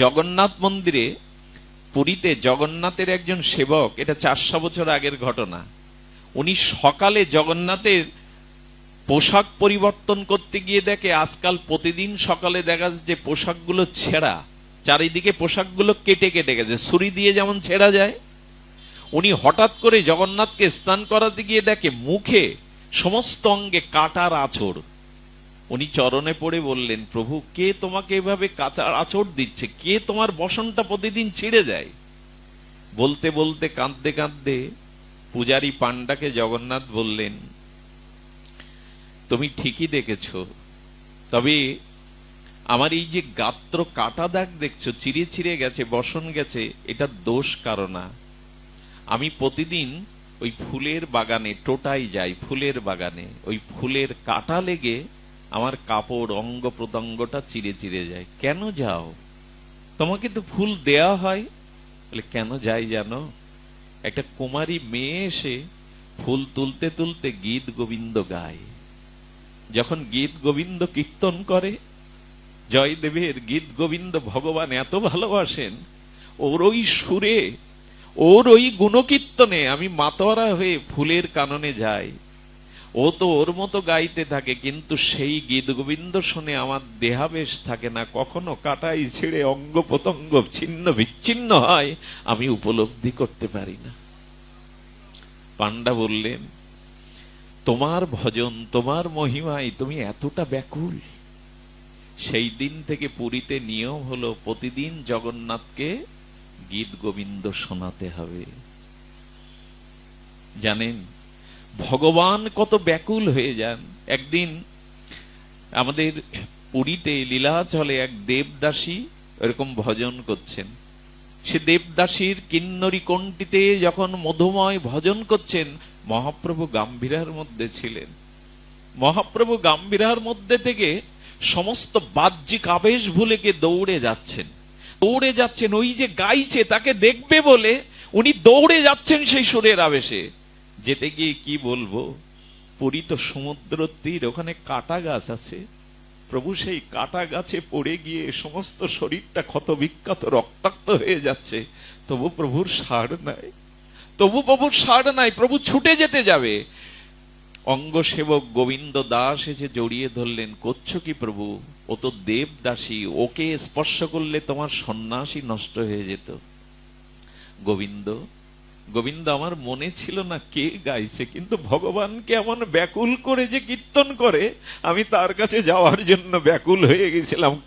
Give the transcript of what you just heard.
জগন্নাথ মন্দিরে পুরীতে জগন্নাথের একজন সেবক, এটা চারশো বছর আগের ঘটনা, উনি সকালে জগন্নাথের পোশাক পরিবর্তন করতে গিয়ে দেখে, আজকাল প্রতিদিন সকালে দেখা যাচ্ছে যে পোশাকগুলো ছেঁড়া, চারিদিকে পোশাকগুলো কেটে কেটে গেছে, ছুরি দিয়ে যেমন ছেঁড়া যায়। উনি হঠাৎ করে জগন্নাথকে স্নান করাতে গিয়ে দেখে, মুখে সমস্ত অঙ্গে কাটার আঁচড় উনি চরণে পড়ে বললেন, প্রভু, কে তোমাকে এভাবে কাঁচার আঁচড় দিচ্ছে? কে তোমার বসনটা প্রতিদিন ছিঁড়ে যায়? বলতে বলতে কাঁদতে কাঁদতে পূজারি পান্ডাকে জগন্নাথ বললেন, তুমি ঠিকই দেখেছ, তবে আমার এই যে গাত্র কাটা দাগ দেখছ চিরে চিরে গেছে, বসন গেছে, এটা দোষ কারণা আমি প্রতিদিন ওই ফুলের বাগানে, টোটাই যাই ফুলের বাগানে, ওই ফুলের কাটা লেগে আমার কাপড় অঙ্গ প্রত্যঙ্গটা চিরে চিরে যায়। কেন যাও? তোমাকে তো ফুল দেয়া হয়। বলে, কেন যাই জানো? একটা কুমারী মেয়ে এসে ফুল তুলতে তুলতে গীত গোবিন্দ গায়। যখন গীত গোবিন্দ কীর্তন করে, জয়দেবের গীত গোবিন্দ ভগবান এত ভালোবাসেন, ওর ওই সুরে, ওর ওই গুণকীর্তনে আমি মাতোয়ারা হয়ে ফুলের কাননে যাই। ও তো ওর মতো গাইতে থাকে, কিন্তু সেই গীত গোবিন্দ শুনে আমার দেহাবেশ থাকে না। কখনো কাটাই ছেড়ে অঙ্গ প্রত্যঙ্গ ছিন্ন বিচ্ছিন্ন হয়, আমি উপলব্ধি করতে পারি না। পান্ডা বললেন, তোমার ভজন, তোমার মহিমায় তুমি এতটা ব্যাকুল। সেই দিন থেকে পুরীতে নিয়ম হলো প্রতিদিন জগন্নাথকে গীত গোবিন্দ শোনাতে হবে। জানেন ভগবান কত ব্যাকুল হয়ে যান। একদিন আমাদের পুরীতে লীলাচলে এক দেবদাসী এরকম ভজন করছেন। সে দেবদাসীর কিন্নরি কণ্ঠিতে যখন মধুময় ভজন করছেন, মহাপ্রভু গাম্ভীরার মধ্যে ছিলেন। মহাপ্রভু গাম্ভীরার মধ্যে থেকে সমস্ত বাহ্যিক আবেশ ভুলে গিয়ে দৌড়ে যাচ্ছেন। দৌড়ে যাচ্ছেন, ওই যে গাইছে তাকে দেখবে বলে উনি দৌড়ে যাচ্ছেন সেই সুরের আবেশে। যেতে গিয়ে কি বলব? পুরী তো সমুদ্র তীর ওখানে কাটা গাছ আছে। প্রভু সেই কাটা গাছে পড়ে গিয়ে সমস্ত শরীরটা ক্ষত বিক্ষত রক্তাক্ত হয়ে যাচ্ছে। তবু প্রভুর সার নাই। তবু প্রভুর সার নাই, প্রভু ছুটে যেতে যাবে। অঙ্গ সেবক গোবিন্দ দাস এসে জড়িয়ে ধরলেন, করছ কি প্রভু? ও তো দেবদাসী, ওকে স্পর্শ করলে তোমার সন্ন্যাসী নষ্ট হয়ে যেত। গোবিন্দ গোবিন্দ, আমার মনে ছিল না কে গাইছে, কিন্তু ভগবানকে এমন ব্যাকুল করে যে কীর্তন করে, আমি তার কাছে যাওয়ার জন্য ব্যাকুল হয়ে গেছিলাম।